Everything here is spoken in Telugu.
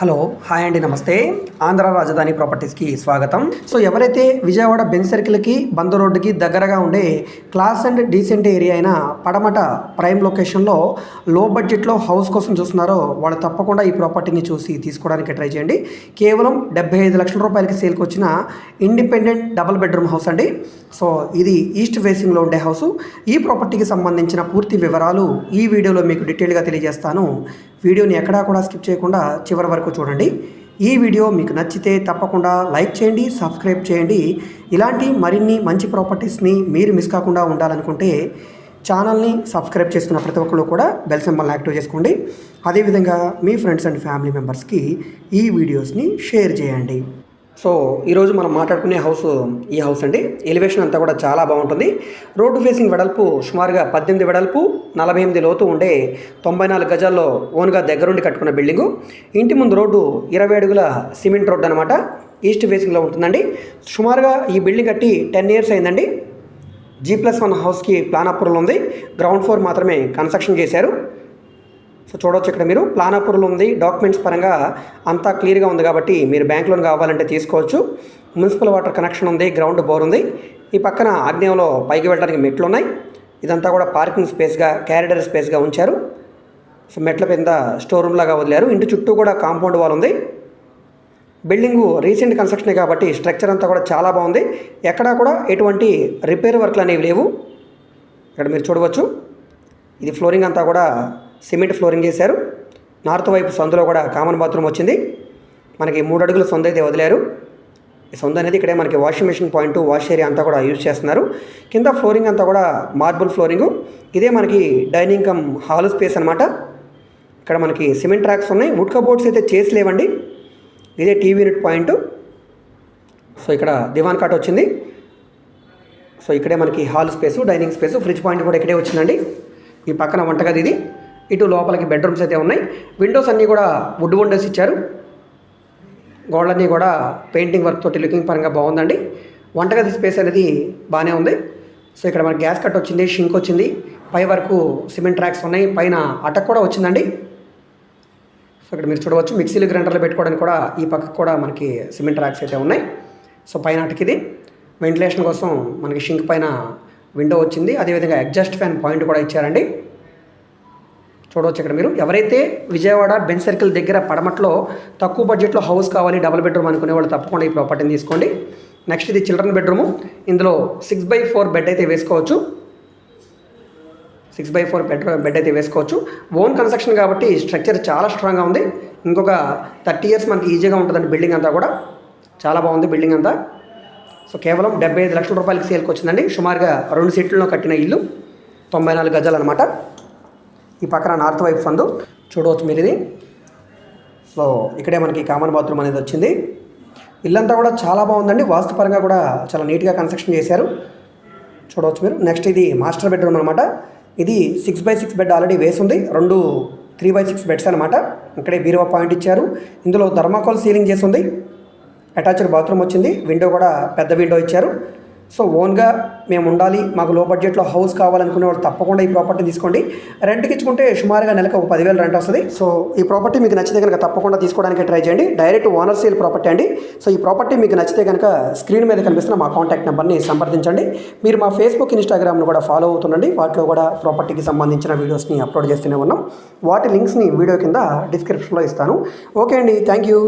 హలో హాయ్ అండి నమస్తే. ఆంధ్ర రాజధాని ప్రాపర్టీస్కి స్వాగతం. సో ఎవరైతే విజయవాడ బెన్ సర్కిల్కి బంద రోడ్డుకి దగ్గరగా ఉండే క్లాస్ అండ్ డీసెంట్ ఏరియా అయిన పడమట ప్రైమ్ లొకేషన్లో లో బడ్జెట్లో హౌస్ కోసం చూస్తున్నారో వాళ్ళు తప్పకుండా ఈ ప్రాపర్టీని చూసి తీసుకోవడానికి ట్రై చేయండి. కేవలం డెబ్బై ఐదు లక్షల రూపాయలకి సేల్కి వచ్చిన ఇండిపెండెంట్ డబుల్ బెడ్రూమ్ హౌస్ అండి. సో ఇది ఈస్ట్ ఫేసింగ్లో ఉండే హౌస్. ఈ ప్రాపర్టీకి సంబంధించిన పూర్తి వివరాలు ఈ వీడియోలో మీకు డీటెయిల్గా తెలియజేస్తాను. వీడియోని ఎక్కడా కూడా స్కిప్ చేయకుండా చివరి వరకు చూడండి. ఈ వీడియో మీకు నచ్చితే తప్పకుండా లైక్ చేయండి సబ్స్క్రైబ్ చేయండి. ఇలాంటి మరిన్ని మంచి ప్రాపర్టీస్ని మీరు మిస్ కాకుండా ఉండాలనుకుంటే ఛానల్ని సబ్స్క్రైబ్ చేసుకున్న ప్రతి ఒక్కరు కూడా బెల్ సింబల్ని యాక్టివ్ చేసుకోండి. అదేవిధంగా మీ ఫ్రెండ్స్ అండ్ ఫ్యామిలీ మెంబర్స్కి ఈ వీడియోస్ని షేర్ చేయండి. సో ఈరోజు మనం మాట్లాడుకునే హౌస్ ఈ హౌస్ అండి. ఎలివేషన్ అంతా కూడా చాలా బాగుంటుంది. రోడ్డు ఫేసింగ్ వెడల్పు సుమారుగా పద్దెనిమిది వెడల్పు నలభై ఎనిమిది లోతు ఉండే తొంభై నాలుగు గజాల్లో ఓన్గా దగ్గరుండి కట్టుకున్న బిల్డింగు. ఇంటి ముందు రోడ్డు ఇరవై అడుగుల సిమెంట్ రోడ్డు అనమాట ఈస్ట్ ఫేసింగ్లో ఉంటుందండి. సుమారుగా ఈ బిల్డింగ్ కట్టి టెన్ ఇయర్స్ అయిందండి. జీ ప్లస్ వన్ హౌస్కి ప్లాన్ అప్రూవల్ ఉంది. గ్రౌండ్ ఫ్లోర్ మాత్రమే కన్స్ట్రక్షన్ చేశారు. సో చూడవచ్చు ఇక్కడ మీరు. ప్లాన్ అప్రూవల్ ఉంది. డాక్యుమెంట్స్ పరంగా అంతా క్లియర్గా ఉంది కాబట్టి మీరు బ్యాంక్ లోన్ కావాలంటే తీసుకోవచ్చు. మున్సిపల్ వాటర్ కనెక్షన్ ఉంది. గ్రౌండ్ బోర్ ఉంది. ఈ పక్కన ఆగ్నేయంలో పైకి వెళ్ళడానికి మెట్లు ఉన్నాయి. ఇదంతా కూడా పార్కింగ్ స్పేస్గా క్యారిడర్ స్పేస్గా ఉంచారు. సో మెట్ల కింద స్టోర్ రూమ్ లాగా వదిలారు. ఇంటి చుట్టూ కూడా కాంపౌండ్ వాల్ ఉంది. బిల్డింగు రీసెంట్ కన్స్ట్రక్షనే కాబట్టి స్ట్రక్చర్ అంతా కూడా చాలా బాగుంది. ఎక్కడా కూడా ఎటువంటి రిపేర్ వర్క్లు అనేవి లేవు. ఇక్కడ మీరు చూడవచ్చు. ఇది ఫ్లోరింగ్ అంతా కూడా సిమెంట్ ఫ్లోరింగ్ చేశారు. నార్త్ వైపు సందులో కూడా కామన్ బాత్రూమ్ వచ్చింది. మనకి మూడు అడుగుల సొంత అయితే వదిలేరు. ఈ సొంత అనేది ఇక్కడే మనకి washing machine point wash area అంతా కూడా యూజ్ చేస్తున్నారు. కింద ఫ్లోరింగ్ అంతా కూడా మార్బుల్ ఫ్లోరింగ్ ఇదే మనకి డైనింగ్ కమ్ హాల్ స్పేస్ అనమాట ఇక్కడ మనకి సిమెంట్ ట్రాక్స్ ఉన్నాయి. వుడ్ కబోర్డ్స్ అయితే చేసి లేవండి. ఇదే టీవీ యూనిట్ పాయింట్ సో ఇక్కడ దివాన్ కాట్ వచ్చింది. సో ఇక్కడే మనకి hall space dining space fridge point కూడా ఇక్కడే వచ్చిందండి. ఈ పక్కన వంటగది ఇది. ఇటు లోపలికి బెడ్రూమ్స్ అయితే ఉన్నాయి. విండోస్ అన్నీ కూడా వుడ్ విండోస్ ఇచ్చారు. గోడలన్నీ కూడా పెయింటింగ్ వర్క్ తోటి లుకింగ్ పరంగా బాగుందండి. వంటగది స్పేస్ అనేది బాగానే ఉంది. సో ఇక్కడ మనకి గ్యాస్ కట్ వచ్చింది షింక్ వచ్చింది. పై వరకు సిమెంట్ ట్రాక్స్ ఉన్నాయి. పైన అటక్ కూడా వచ్చిందండి. సో ఇక్కడ మీరు చూడవచ్చు మిక్సీలు గ్రైండర్లు పెట్టుకోవడానికి కూడా ఈ పక్కకు కూడా మనకి సిమెంట్ ట్రాక్స్ అయితే ఉన్నాయి. సో పైన అటక్ ఇది. వెంటిలేషన్ కోసం మనకి షింక్ పైన విండో వచ్చింది. అదేవిధంగా అడ్జస్ట్ ఫ్యాన్ పాయింట్ కూడా ఇచ్చారండి. చూడవచ్చు ఇక్కడ మీరు. ఎవరైతే విజయవాడ బెన్ సర్కిల్ దగ్గర పడమట్లో తక్కువ బడ్జెట్లో హౌస్ కావాలి డబుల్ బెడ్రూమ్ అనుకునే వాళ్ళు తప్పకుండా ఈ ప్రాపర్టీని తీసుకోండి. నెక్స్ట్ ఇది చిల్డ్రన్ బెడ్రూము. ఇందులో సిక్స్ బై ఫోర్ బెడ్ అయితే వేసుకోవచ్చు. Six by four bed bed అయితే వేసుకోవచ్చు. ఓన్ కన్స్ట్రక్షన్ కాబట్టి స్ట్రక్చర్ చాలా స్ట్రాంగ్గా ఉంది. ఇంకొక థర్టీ ఇయర్స్ మనకి ఈజీగా ఉంటుందండి బిల్డింగ్ అంతా కూడా. చాలా బాగుంది బిల్డింగ్ అంతా. సో కేవలం డెబ్బై ఐదు లక్షల రూపాయలకి సేల్కి వచ్చిందండి. సుమారుగా రెండు సీట్లలో కట్టిన ఇల్లు. తొంభై నాలుగు గజాలు అనమాట ఈ పక్కన నార్త్ వైపు సందు చూడవచ్చు మీరు ఇది. సో ఇక్కడే మనకి కామన్ బాత్రూమ్ అనేది వచ్చింది. ఇల్లంతా కూడా చాలా బాగుందండి. వాస్తుపరంగా కూడా చాలా నీట్గా కన్స్ట్రక్షన్ చేశారు. చూడవచ్చు మీరు. నెక్స్ట్ ఇది మాస్టర్ బెడ్రూమ్ అనమాట ఇది six by six bed already వేసి ఉంది. రెండు త్రీ బై సిక్స్ బెడ్స్ అనమాట ఇక్కడే బీరువా పాయింట్ ఇచ్చారు. ఇందులో ధర్మాకోల్ సీలింగ్ చేసి ఉంది. అటాచ్డ్ బాత్రూమ్ వచ్చింది. విండో కూడా పెద్ద విండో ఇచ్చారు. సో ఓన్గా మేము ఉండాలి మాకు లో బడ్జెట్లో హౌస్ కావాలనుకునే వాళ్ళు తప్పకుండా ఈ ప్రాపర్టీ తీసుకోండి. రెంట్కి ఇచ్చుకుంటే సుమారుగా నెలకు ఒక పదివేలు రెంట్ వస్తుంది. సో ఈ ప్రాపర్టీ మీకు నచ్చితే కనుక తప్పకుండా తీసుకోవడానికి ట్రై చేయండి. డైరెక్ట్ ఓనర్ సేల్ ప్రాపర్టీ అండి. సో ఈ ప్రాపర్టీ మీకు నచ్చితే కనుక స్క్రీన్ మీద కనిపిస్తున్న మా కాంటాక్ట్ నెంబర్ని సంప్రదించండి. మీరు మా ఫేస్బుక్ ఇన్స్టాగ్రామ్ను కూడా ఫాలో అవుతుండండి. వాటిలో కూడా ప్రాపర్టీకి సంబంధించిన వీడియోస్ని అప్లోడ్ చేస్తూనే ఉన్నాం. వాటి లింక్స్ని వీడియో కింద డిస్క్రిప్షన్లో ఇస్తాను. ఓకే అండి. Thank you